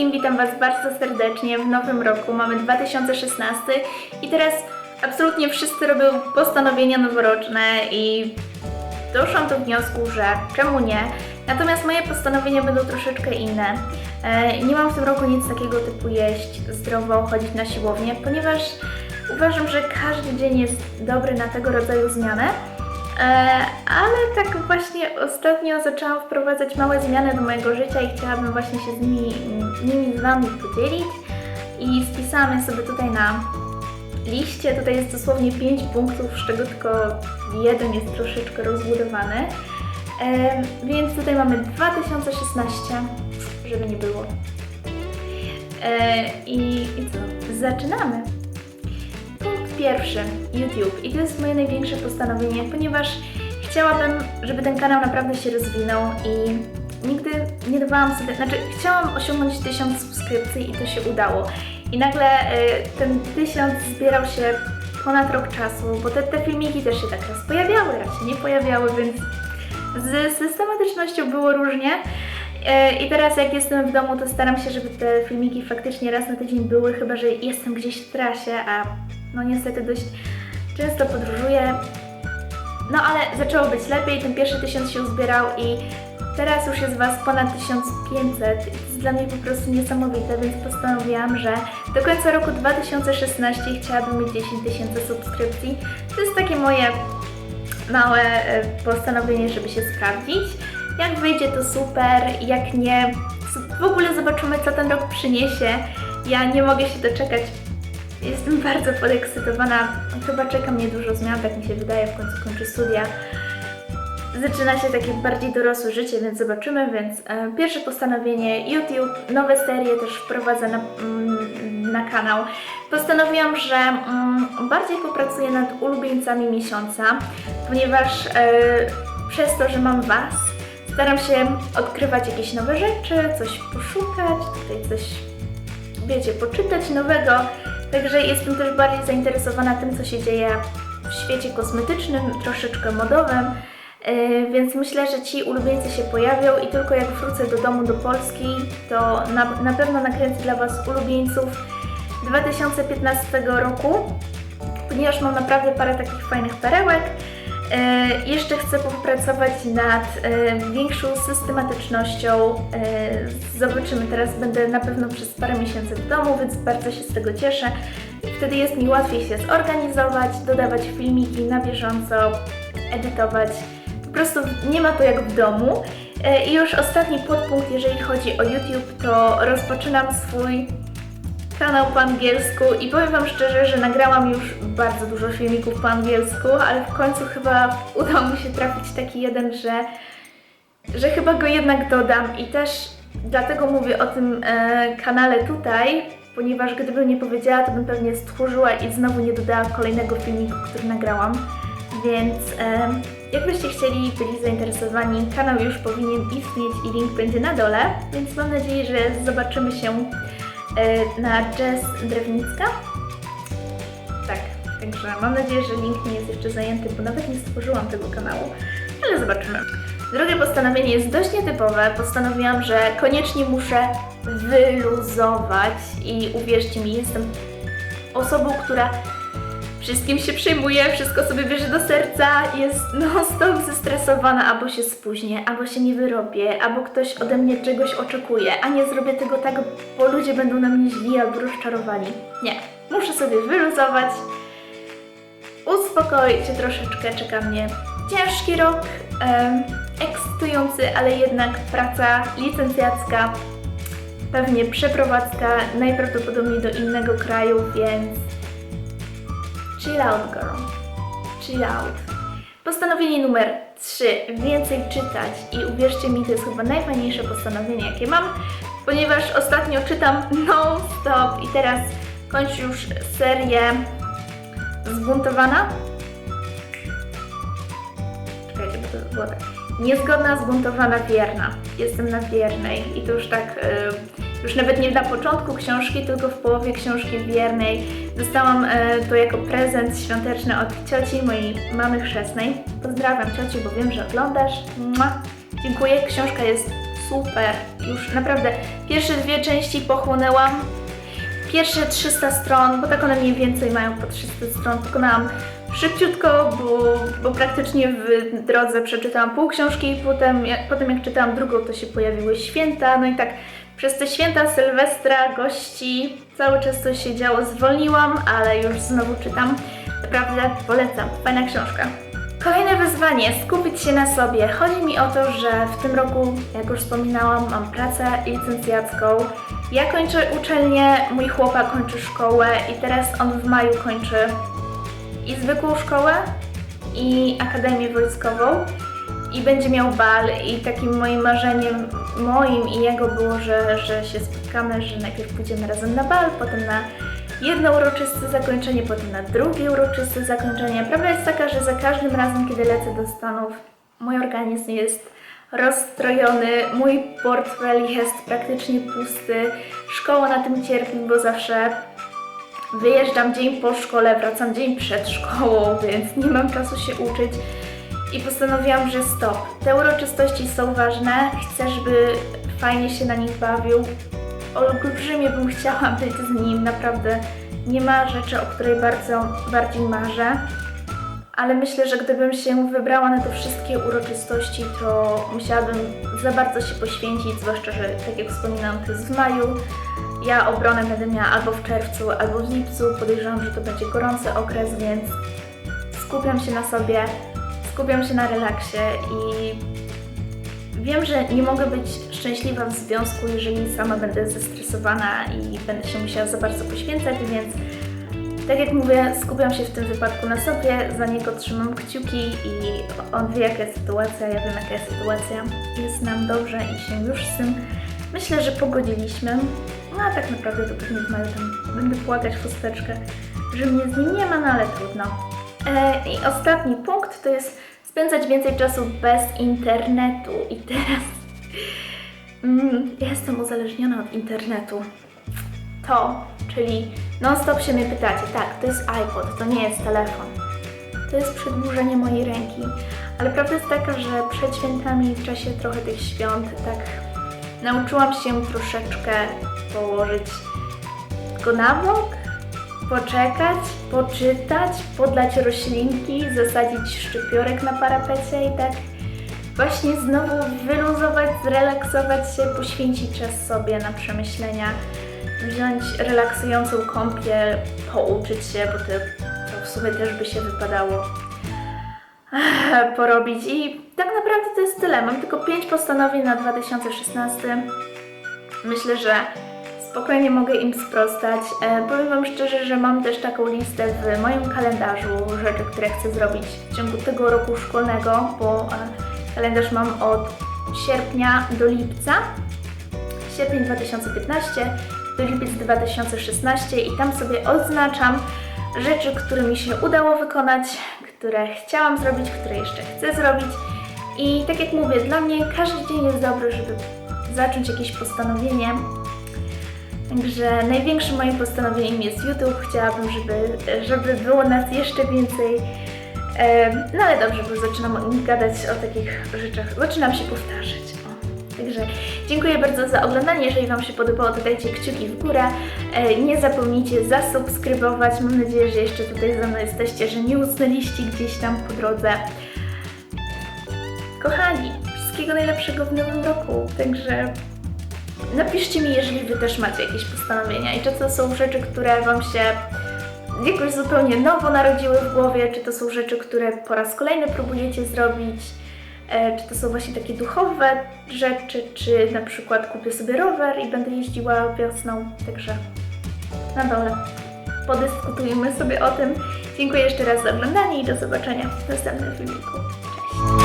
wszystkim, witam Was bardzo serdecznie w nowym roku. Mamy 2016 i teraz absolutnie wszyscy robią postanowienia noworoczne i doszłam do wniosku, że czemu nie? Natomiast moje postanowienia będą troszeczkę inne. E, Nie mam w tym roku nic takiego typu jeść zdrowo, chodzić na siłownię, ponieważ uważam, że każdy dzień jest dobry na tego rodzaju zmianę. E, ale tak właśnie ostatnio zaczęłam wprowadzać małe zmiany do mojego życia i chciałabym właśnie się z nimi, nimi z Wami podzielić. I spisałam je sobie tutaj na liście. Tutaj jest dosłownie 5 punktów, z czego tylko jeden jest troszeczkę rozbudowany. E, więc tutaj mamy 2016, żeby nie było. E, i, I co? Zaczynamy. Pierwszy, YouTube. I to jest moje największe postanowienie, ponieważ chciałabym, żeby ten kanał naprawdę się rozwinął i nigdy nie dawałam sobie, znaczy chciałam osiągnąć 1000 subskrypcji i to się udało. I nagle y, ten 1000 zbierał się ponad rok czasu, bo te, te filmiki też się tak raz pojawiały, raz się nie pojawiały, więc z systematycznością było różnie. E, I teraz jak jestem w domu, to staram się, żeby te filmiki faktycznie raz na tydzień były, chyba że jestem gdzieś w trasie, a no niestety dość często podróżuję. No ale zaczęło być lepiej, ten pierwszy tysiąc się uzbierał i teraz już jest Was ponad 1500 i to jest dla mnie po prostu niesamowite, więc postanowiłam, że do końca roku 2016 chciałabym mieć 10 tysięcy subskrypcji. To jest takie moje małe e, postanowienie, żeby się sprawdzić. Jak wyjdzie to super, jak nie, w ogóle zobaczymy co ten rok przyniesie. Ja nie mogę się doczekać. Jestem bardzo podekscytowana. Chyba czeka mnie dużo zmian, tak mi się wydaje, w końcu kończę studia. Zaczyna się takie bardziej dorosłe życie, więc zobaczymy. Więc e, pierwsze postanowienie YouTube, nowe serie też wprowadzę na, mm, na kanał. Postanowiłam, że mm, bardziej popracuję nad ulubieńcami miesiąca, ponieważ e, przez to, że mam Was, staram się odkrywać jakieś nowe rzeczy, coś poszukać, tutaj coś, wiecie, poczytać nowego. Także jestem też bardziej zainteresowana tym, co się dzieje w świecie kosmetycznym, troszeczkę modowym. Yy, Więc myślę, że ci ulubieńcy się pojawią i tylko jak wrócę do domu do Polski, to na, na pewno nakręcę dla Was ulubieńców 2015 roku, ponieważ mam naprawdę parę takich fajnych perełek. E, jeszcze chcę popracować nad e, większą systematycznością. E, zobaczymy, teraz będę na pewno przez parę miesięcy w domu, więc bardzo się z tego cieszę. Wtedy jest mi łatwiej się zorganizować, dodawać filmiki na bieżąco, edytować. Po prostu nie ma to jak w domu. I już ostatni podpunkt, jeżeli chodzi o YouTube, to rozpoczynam swój kanał po angielsku i powiem Wam szczerze, że nagrałam już bardzo dużo filmików po angielsku, ale w końcu chyba udało mi się trafić taki jeden, że, że chyba go jednak dodam i też dlatego mówię o tym e, kanale tutaj, ponieważ gdybym nie powiedziała, to bym pewnie stchórzyła i znowu nie dodała kolejnego filmiku, który nagrałam. Więc e, jakbyście chcieli, byli zainteresowani, kanał już powinien istnieć i link będzie na dole, więc mam nadzieję, że zobaczymy się na Jazz Drewnicka. Tak, także mam nadzieję, że link nie jest jeszcze zajęty, bo nawet nie stworzyłam tego kanału, ale zobaczymy. Drugie postanowienie jest dość nietypowe. Postanowiłam, że koniecznie muszę wyluzować i uwierzcie mi, jestem osobą, która wszystkim się przejmuje, wszystko sobie bierze do serca, jest non-stop zestresowana, albo się spóźnię, albo się nie wyrobię, albo ktoś ode mnie czegoś oczekuje, a nie zrobię tego tak, bo ludzie będą na mnie źli albo rozczarowani. Nie, muszę sobie wyluzować, uspokoić się troszeczkę, czeka mnie ciężki rok, em, ekscytujący, ale jednak praca licencjacka, pewnie przeprowadzka, najprawdopodobniej do innego kraju, więc Chill out, girl. Chill out. Postanowienie numer 3. Więcej czytać. I uwierzcie mi, to jest chyba najfajniejsze postanowienie, jakie mam, ponieważ ostatnio czytam non-stop i teraz kończę już serię Zbuntowana. Czekajcie, bo to było tak. Niezgodna, zbuntowana, wierna. Jestem na wiernej i to już tak... Yy, już nawet nie na początku książki, tylko w połowie książki wiernej. Dostałam e, to jako prezent świąteczny od cioci, mojej mamy chrzestnej. Pozdrawiam ciociu, bo wiem, że oglądasz. Mua. Dziękuję, książka jest super. Już naprawdę pierwsze dwie części pochłonęłam. Pierwsze 300 stron, bo tak one mniej więcej mają po 300 stron, pokonałam szybciutko, bo, bo praktycznie w drodze przeczytałam pół książki potem jak, potem jak czytałam drugą, to się pojawiły święta, no i tak przez te święta Sylwestra, gości, cały czas coś się działo, zwolniłam, ale już znowu czytam. Naprawdę polecam, fajna książka. Kolejne wyzwanie, skupić się na sobie. Chodzi mi o to, że w tym roku, jak już wspominałam, mam pracę licencjacką. Ja kończę uczelnię, mój chłopak kończy szkołę i teraz on w maju kończy i zwykłą szkołę, i akademię wojskową. I będzie miał bal i takim moim marzeniem, moim i jego było, że, że się spotkamy, że najpierw pójdziemy razem na bal, potem na jedno uroczyste zakończenie, potem na drugie uroczyste zakończenie. Prawda jest taka, że za każdym razem, kiedy lecę do Stanów, mój organizm jest rozstrojony, mój portfel jest praktycznie pusty, szkoła na tym cierpi, bo zawsze wyjeżdżam dzień po szkole, wracam dzień przed szkołą, więc nie mam czasu się uczyć. I postanowiłam, że stop. Te uroczystości są ważne, chcę, żeby fajnie się na nich bawił. Olbrzymie bym chciała być z nim, naprawdę nie ma rzeczy, o której bardzo bardziej marzę. Ale myślę, że gdybym się wybrała na te wszystkie uroczystości, to musiałabym za bardzo się poświęcić, zwłaszcza, że tak jak wspominałam, to jest w maju. Ja obronę będę miała albo w czerwcu, albo w lipcu. Podejrzewam, że to będzie gorący okres, więc skupiam się na sobie, skupiam się na relaksie i wiem, że nie mogę być szczęśliwa w związku, jeżeli sama będę zestresowana i będę się musiała za bardzo poświęcać, więc tak jak mówię, skupiam się w tym wypadku na sobie, za niego trzymam kciuki i on wie jaka jest sytuacja, ja wiem jaka jest sytuacja. Jest nam dobrze i się już z tym myślę, że pogodziliśmy. No a tak naprawdę to pewnie w maju tam będę płakać w chusteczkę, że mnie z nim nie ma, no ale trudno. E, I ostatni punkt to jest spędzać więcej czasu bez internetu. I teraz mm, jestem uzależniona od internetu. To, czyli non-stop się mnie pytacie, tak, to jest iPod, to nie jest telefon. To jest przedłużenie mojej ręki. Ale prawda jest taka, że przed świętami, w czasie trochę tych świąt, tak nauczyłam się troszeczkę położyć go na bok, poczekać, poczytać, podlać roślinki, zasadzić szczypiorek na parapecie i tak właśnie znowu wyluzować, zrelaksować się, poświęcić czas sobie na przemyślenia, wziąć relaksującą kąpiel, pouczyć się, bo to, to w sumie też by się wypadało porobić i tak naprawdę to jest tyle. Mam tylko 5 postanowień na 2016. Myślę, że spokojnie mogę im sprostać. E, powiem Wam szczerze, że mam też taką listę w moim kalendarzu rzeczy, które chcę zrobić w ciągu tego roku szkolnego, bo e, kalendarz mam od sierpnia do lipca. Sierpień 2015 do lipiec 2016 i tam sobie oznaczam rzeczy, które mi się udało wykonać, które chciałam zrobić, które jeszcze chcę zrobić. I tak jak mówię, dla mnie każdy dzień jest dobry, żeby zacząć jakieś postanowienie. Także największym moim postanowieniem jest YouTube. Chciałabym, żeby, żeby było nas jeszcze więcej. No ale dobrze, bo zaczynam gadać, o takich rzeczach. Zaczynam się powtarzać. Także dziękuję bardzo za oglądanie. Jeżeli Wam się podobało, to dajcie kciuki w górę. E, Nie zapomnijcie zasubskrybować. Mam nadzieję, że jeszcze tutaj ze mną jesteście, że nie usnęliście gdzieś tam po drodze. Kochani, wszystkiego najlepszego w nowym roku. Także napiszcie mi, jeżeli Wy też macie jakieś postanowienia i czy to są rzeczy, które Wam się jakoś zupełnie nowo narodziły w głowie, czy to są rzeczy, które po raz kolejny próbujecie zrobić, e, czy to są właśnie takie duchowe rzeczy, czy na przykład kupię sobie rower i będę jeździła wiosną, także na dole. Podyskutujmy sobie o tym. Dziękuję jeszcze raz za oglądanie i do zobaczenia w następnym filmiku.